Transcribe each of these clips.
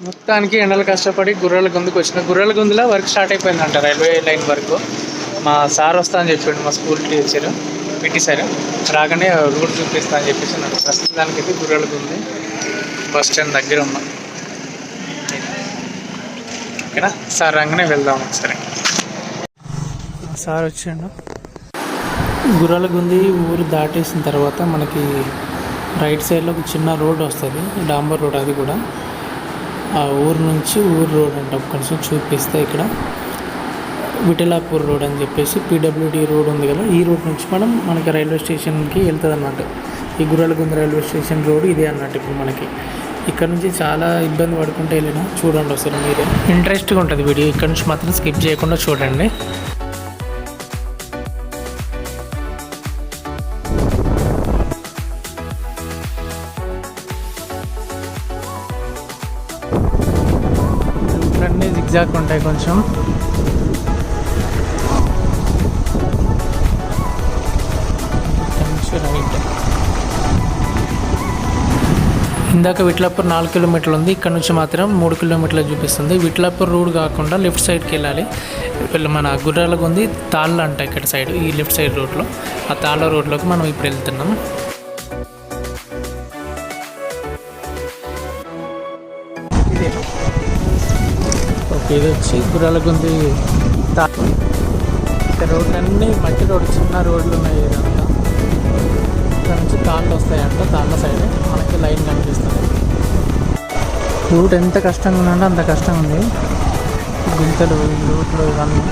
మొత్తానికి ఎండలు కష్టపడి గుర్రాల గుందుకు వచ్చిన గుర్రాల గొంతులో వర్క్ స్టార్ట్ అయిపోయిందంట రైల్వే లైన్ వరకు. మా సార్ వస్తా అని చెప్పిండు మా స్కూల్ టీచర్ పిటి సార్. రాగానే రూట్ చూపిస్తా అని చెప్పేసి నాకు ప్రస్తుతానికి అయితే గుర్రాల గుంది. బస్ స్టాండ్ దగ్గర ఉన్నా. ఓకేనా? సార్ రాగానే వెళ్దాం ఒకసారి. సార్ వచ్చిండు. గుర్రాల గుంది ఊరు దాటేసిన తర్వాత మనకి రైట్ సైడ్లో ఒక చిన్న రోడ్ వస్తుంది. డాంబర్ రోడ్ అది కూడా. ఆ ఊరు నుంచి ఊరు రోడ్ అంట కొంచెం చూపిస్తే ఇక్కడ. విఠలాపూర్ రోడ్ అని చెప్పేసి పీడబ్ల్యూడి రోడ్ ఉంది కదా ఈ రోడ్ నుంచి మనం మనకి రైల్వే స్టేషన్కి వెళ్తుంది అన్నట్టు ఈ గుర్రాలగుంద రైల్వే స్టేషన్ రోడ్ ఇదే అన్నట్టు ఇప్పుడు మనకి. ఇక్కడ నుంచి చాలా ఇబ్బంది పడుకుంటే వెళ్ళినా చూడండి అసలు మీరే. ఇంట్రెస్ట్గా ఉంటుంది వీడియో ఇక్కడ నుంచి మాత్రం స్కిప్ చేయకుండా చూడండి. జిగ్జాగ్ ఉంటాయి కొంచెం. ఇందాక విట్లాపూర్ నాలుగు కిలోమీటర్లు ఉంది. ఇక్కడ నుంచి మాత్రం మూడు కిలోమీటర్లు చూపిస్తుంది. విట్లాపూర్ రోడ్ కాకుండా లెఫ్ట్ సైడ్కి వెళ్ళాలి. మన గుర్రాలకు ఉంది. తాళ్ళ అంట ఇక్కడ సైడ్ ఈ లెఫ్ట్ సైడ్ రోడ్లో ఆ తాళ్ళ రోడ్లోకి మనం ఇప్పుడు వెళ్తున్నాం. ఇది వచ్చి గుర్రాలగుంది ఇక్కడ రోడ్లు అన్నీ మట్టి రోడ్డు చిన్న రోడ్లు ఉన్నాయి ఇదంతా ఇక్కడ నుంచి తాళ్ళు వస్తాయంట తాళ్ళ సైడ్. మనకి లైన్ కనిపిస్తుంది. రూట్ ఎంత కష్టంగా ఉందంటే అంత కష్టం ఉంది గుంతలు రూట్లు ఇవన్నీ.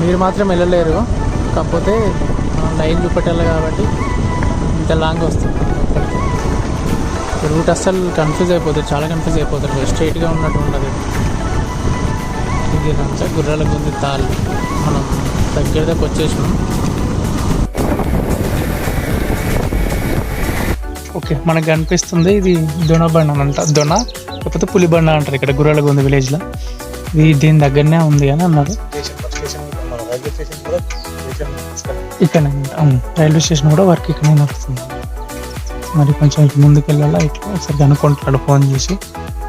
మీరు మాత్రం వెళ్ళలేరు. కాకపోతే మనం లైన్ చూపెట్టాలి కాబట్టి ఇంత లాంగ్ వస్తుంది. రూట్ అస్సలు కన్ఫ్యూజ్ అయిపోతుంది. చాలా కన్ఫ్యూజ్ అయిపోతుంది. స్ట్రైట్గా ఉన్నట్టు ఉండదు. ఇది గుర్రాల గుంది తాళ్ళు మనం దగ్గర దగ్గర వచ్చేసినాం. ఓకే మనకు కనిపిస్తుంది ఇది దొన బండ అని అంట దొన లేకపోతే పులి బండ అంటారు ఇక్కడ గుర్రాల గుంది విలేజ్లో ఇది దీని దగ్గరనే ఉంది అని అన్నారు. ఇక్కడ రైల్వే స్టేషన్ కూడా వర్క్ ఇక్కడనే నడుస్తుంది. మరి కొంచెం ఇటు ముందుకు వెళ్ళాలా ఇట్లా ఒకసారి కనుక్కుంటాడు ఫోన్ చేసి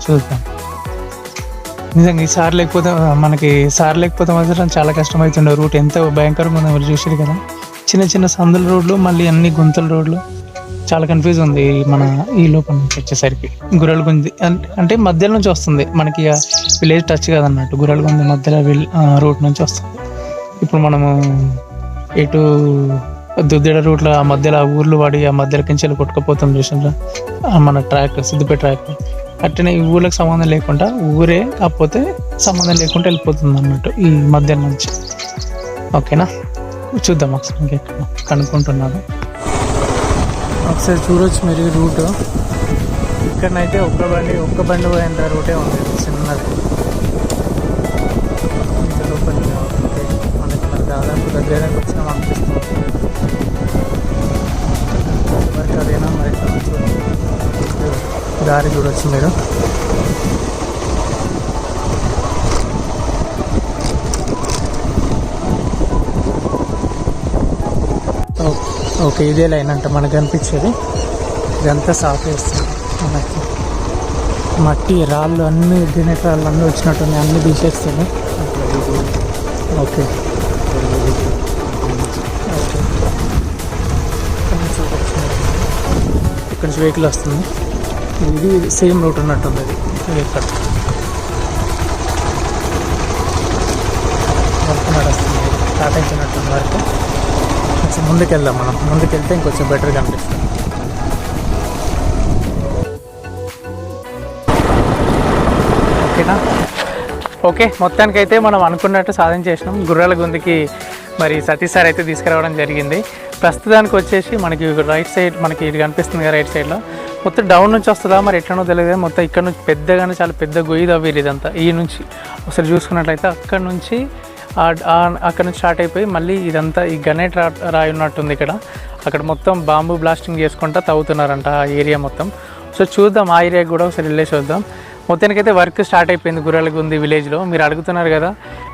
చూద్దాం. నిజంగా ఈ సార్ లేకపోతే మనకి సార్ లేకపోతే మాత్రం చాలా కష్టం అవుతుండే రూట్. ఎంత భయంకరంగా ఉందో చూసారు కదా. చిన్న చిన్న సందుల రోడ్లు మళ్ళీ అన్ని గుంతల రోడ్లు. చాలా కన్ఫ్యూజ్ ఉంది ఈ మన ఈ లోపల నుంచి వచ్చేసరికి. గుర్రెల గుంది అంటే- అంటే మధ్యలో నుంచి వస్తుంది. మనకి విలేజ్ టచ్ కాదన్నట్టు. గుర్రెల గుంది మధ్యలో రూట్ నుంచి వస్తుంది. ఇప్పుడు మనము ఇటు దుద్దిడ రూట్లో ఆ మధ్యలో ఆ ఊర్లు వాడి ఆ మధ్యలో కించెలు కొట్టుకుపోతాం చూసారా మన ట్రాక్ సిద్దిపేట ట్రాక్. కట్టిన ఈ ఊళ్ళకి సంబంధం లేకుండా ఊరే కాకపోతే సంబంధం లేకుండా వెళ్ళిపోతుంది అన్నట్టు ఈ మధ్యాహ్నం నుంచి. ఓకేనా? చూద్దాం ఒకసారి ఇంకెక్కడ కనుక్కుంటున్నాను ఒకసారి చూడొచ్చు మీరు రూటు రూట్. ఇక్కడనైతే ఒక్క బండి ఒక్క బండి పోయేంత రూటే ఉంది. చిన్నది. మనకి దాదాపు దగ్గరకు వచ్చినాం అనిపిస్తుంది. మరి అదేనా మరి? దారి చూడొచ్చు మీరు ఓ- ఓకే ఇదే లైన్ అంట మనకు కనిపించేది. ఇదంతా సాఫ్ వేస్తుంది మనకి. మట్టి రాళ్ళు అన్ని గిన్నెట రాళ్ళు అన్నీ వచ్చినట్టున్నాయి అన్నీ తీసేస్తుంది. ఓకే. ఓకే. ఇక్కడ నుంచి వెహికల్ వస్తుంది. ఇది సేమ్ రూట్ ఉన్నట్టుంది ఇది ఇక్కడ. వర్క్ నడుస్తుంది. Start work. కొంచెం ముందుకెళ్దాం మనం. ముందుకెళ్తే ఇంకొంచెం బెటర్ కనిపిస్తుంది ఓకేనా? ఓకే మొత్తానికి అయితే మనం అనుకున్నట్టు సాధించేసినాం. గుర్రాల గుందికి మరి సతీష్ సార్ అయితే తీసుకురావడం జరిగింది. ప్రస్తుతానికి వచ్చేసి మనకి రైట్ సైడ్ మనకి ఇది కనిపిస్తుంది కదా రైట్ సైడ్లో మొత్తం డౌన్ నుంచి వస్తుందా మరి ఎట్లనో తెలియదు. మొత్తం ఇక్కడ నుంచి పెద్దగానే చాలా పెద్ద గొయ్యి తవ్వేది ఇదంతా. ఈ నుంచి ఒకసారి చూసుకున్నట్లయితే అక్కడ నుంచి అక్కడ నుంచి స్టార్ట్ అయిపోయి మళ్ళీ ఇదంతా ఈ గణేట్ రా రాయి ఉన్నట్టుంది ఇక్కడ. అక్కడ మొత్తం బాంబు బ్లాస్టింగ్ చేసుకుంటా తవ్వుతున్నారంట ఆ ఏరియా మొత్తం. సో చూద్దాం ఆ ఏరియా కూడా ఒకసారి వెళ్ళేసి వద్దాం. మొత్తానికైతే వర్క్ స్టార్ట్ అయిపోయింది గుర్రాలగుంది విలేజ్లో. మీరు అడుగుతున్నారు కదా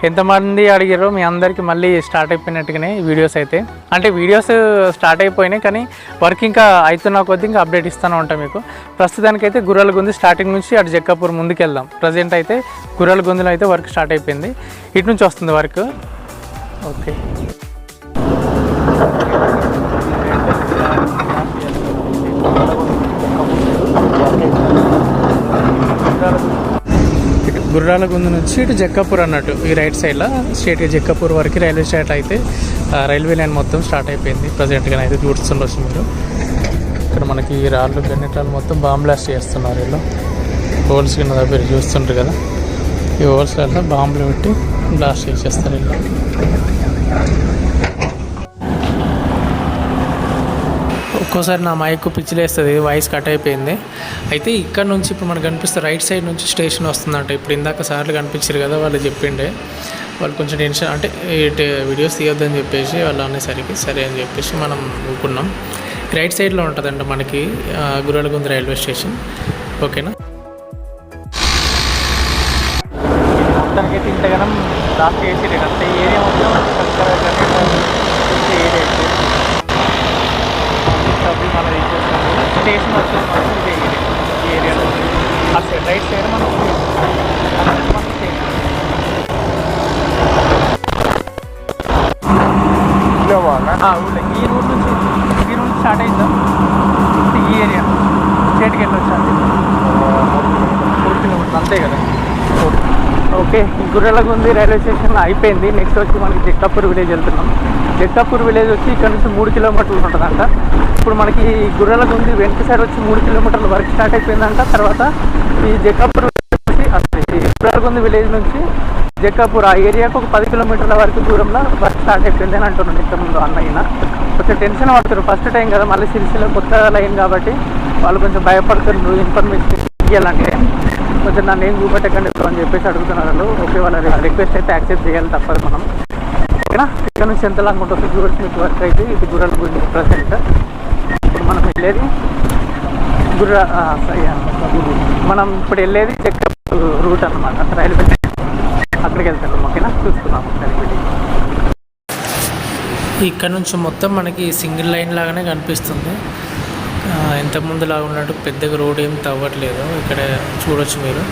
ఎంతమంది అడిగారో మీ అందరికీ మళ్ళీ స్టార్ట్ అయిపోయినట్టుగానే వీడియోస్ అయితే. అంటే వీడియోస్ స్టార్ట్ అయిపోయినాయి కానీ వర్క్ ఇంకా అవుతున్న కొద్దీ ఇంకా అప్డేట్ ఇస్తూనే ఉంటాం మీకు. ప్రస్తుతానికైతే గుర్రాలగుంది స్టార్టింగ్ నుంచి అటు జక్కాపూర్ ముందుకెళ్దాం. ప్రజెంట్ అయితే గుర్రాలగుందిలో అయితే వర్క్ స్టార్ట్ అయిపోయింది. ఇటు నుంచి వస్తుంది వర్క్. ఓకే. గుర్రాల గుందు నుంచి ఇటు జక్కాపూర్ అన్నట్టు ఈ రైట్ సైడ్లో స్ట్రేట్గా జక్కాపూర్ వరకు రైల్వే స్టేట్ అయితే ఆ, రైల్వే లైన్ మొత్తం స్టార్ట్ అయిపోయింది. ప్రజెంట్గా అయితే చూస్తుండొచ్చు మీరు. ఇక్కడ మనకి ఈ రాళ్ళు గన్నెటాలు మొత్తం బాంబ్ బ్లాస్ట్ చేస్తున్నారు వీళ్ళు. హోల్స్ కింద దగ్గర చూస్తుంటారు కదా. ఈ హోల్స్లలో బాంబులు పెట్టి బ్లాస్ట్ చేసేస్తారు వీళ్ళు. ఒక్కోసారి నా మైక్ పిచ్చిలేస్తుంది వాయిస్ కట్ అయిపోయింది. అయితే ఇక్కడ నుంచి ఇప్పుడు మనకు కనిపిస్తే రైట్ సైడ్ నుంచి స్టేషన్ వస్తుందంట. ఇప్పుడు ఇందాక సార్లు కనిపించారు కదా వాళ్ళు చెప్పిండే. వాళ్ళు కొంచెం టెన్షన్ అంటే ఇటు వీడియోస్ తీయొద్దని చెప్పేసి వాళ్ళు అనేసరికి సరే అని చెప్పేసి మనం ఊకున్నాం రైట్ సైడ్లో ఉంటుందంట మనకి గురాలగుంద రైల్వే స్టేషన్. ఓకేనా? ఆ, ఊళ్ళో ఈ రూట్ నుంచి ఈ రూట్ స్టార్ట్ అయిందా? ఈ ఏరియా స్టేట్కి వెళ్ళొచ్చు ఫోర్ కిలోమీటర్స్ అంతే కదా. ఓకే. గుర్రెలగుంది రైల్వే స్టేషన్ అయిపోయింది. నెక్స్ట్ వచ్చి మనకి జక్కాపూర్ విలేజ్ వెళ్తున్నాం. జక్కాపూర్ విలేజ్ వచ్చి ఇక్కడ నుంచి మూడు కిలోమీటర్లు ఉంటుందంట. ఇప్పుడు మనకి గుర్రెలగుంది వెనక సైడ్ వచ్చి మూడు కిలోమీటర్ల వర్క్ స్టార్ట్ అయిపోయిందంట. తర్వాత ఈ జక్కాపూర్ నుంచి అసలు ఈ గుర్రెలగుంది విలేజ్ నుంచి జక్కాపూర్ ఆ ఏరియాకు ఒక పది కిలోమీటర్ల వరకు దూరంలో బస్ స్టార్ట్ అయిపోయింది అని అంటున్నాను ఇంతకుముందు అన్నయ్యన కొంచెం టెన్షన్ పడుతున్నారు. ఫస్ట్ టైం కదా మళ్ళీ సిరిసిలో కొత్త లైన్ కాబట్టి వాళ్ళు కొంచెం భయపడుతున్నారు. ఇన్ఫర్మేషన్ ఇవ్వాలంటే కొంచెం నన్ను ఏం చూపెట్టకండి బ్రో అని చెప్పేసి అడుగుతున్నారు వాళ్ళు. ఓకే వాళ్ళ రిక్వెస్ట్ అయితే యాక్సెప్ట్ చేయాలి తప్పదు మనం. ఓకేనా? ఇక్కడ నుంచి ఎంత లాంగ్ ఉంటుంది గూడల్ వర్క్ అయితే ఇది గుర్రాల గురించి ప్రజెంట్. ఇప్పుడు మనం వెళ్ళేది గుర్ర మనం ఇప్పుడు వెళ్ళేది చెక్ రూట్ అనమాట రైల్వే అక్కడికి వెళ్తాం ఓకేనా ఒకసారి వీడియో. ఇక్కడ నుంచి మొత్తం మనకి సింగిల్ లైన్ లాగానే కనిపిస్తుంది. ఇంతకుముందు లాగా ఉన్నట్టు పెద్దగా రోడ్ ఏం తవ్వట్లేదు. ఇక్కడ చూడొచ్చు మీరు.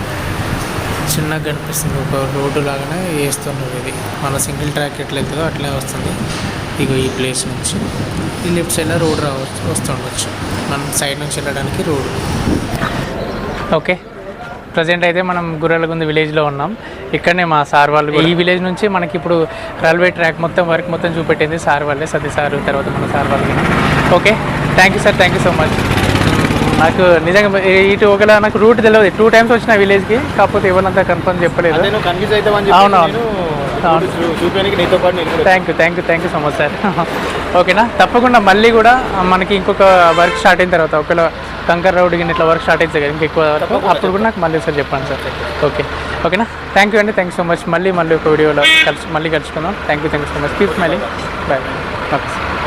చిన్నగా కనిపిస్తుంది. ఒక రోడ్డు లాగానే వేస్తున్నారు ఇది. మన సింగిల్ ట్రాక్ ఎట్లా వెళ్తుందో అట్లే వస్తుంది. ఇగో ఈ ప్లేస్ నుంచి. ఈ లెఫ్ట్ సైడ్లో రోడ్ రావచ్చు వస్తుండొచ్చు మనం సైడ్ నుంచి వెళ్ళడానికి రోడ్. ఓకే. ప్రజెంట్ అయితే మనం గుర్రెలగుంది విలేజ్లో ఉన్నాం ఇక్కడనే మా సార్ వాళ్ళు ఈ విలేజ్ నుంచి మనకి ఇప్పుడు రైల్వే ట్రాక్ మొత్తం వర్క్ మొత్తం చూపెట్టింది సార్ వాళ్ళే సతీ సార్ తర్వాత మన సార్ వాళ్ళు కూడా. Okay thank you sir thank you so much నాకు నిజంగా ఇటు ఒకలా నాకు రూట్ తెలియదు టూ టైమ్స్ వచ్చిన విలేజ్కి కాకపోతే ఎవరంతా కన్ఫర్మ్ చెప్పలేదు అవునవును. అవును. చూపించడానికి నీతో పాటు thank you thank you thank you so much sir ఓకేనా? తప్పకుండా మళ్ళీ కూడా మనకి ఇంకొక వర్క్ స్టార్ట్ అయిన తర్వాత ఒకవేళ కంకర్ రోడ్ గిన్నె ఇట్లా వర్క్ స్టార్ట్ అవుతుంది కదా ఇంకెక్కువ వరకు అప్పుడు కూడా నాకు మళ్ళీ సార్ చెప్పండి సార్ ఓకే ఓకేనా? థ్యాంక్ యూ అండి థ్యాంక్ యూ సో మచ్ మళ్ళీ మళ్ళీ ఒక వీడియోలో కలిసి మళ్ళీ కలుసుకుందాం. Thank you thank you so much keep మళ్ళీ బాయ్ ఓకే సార్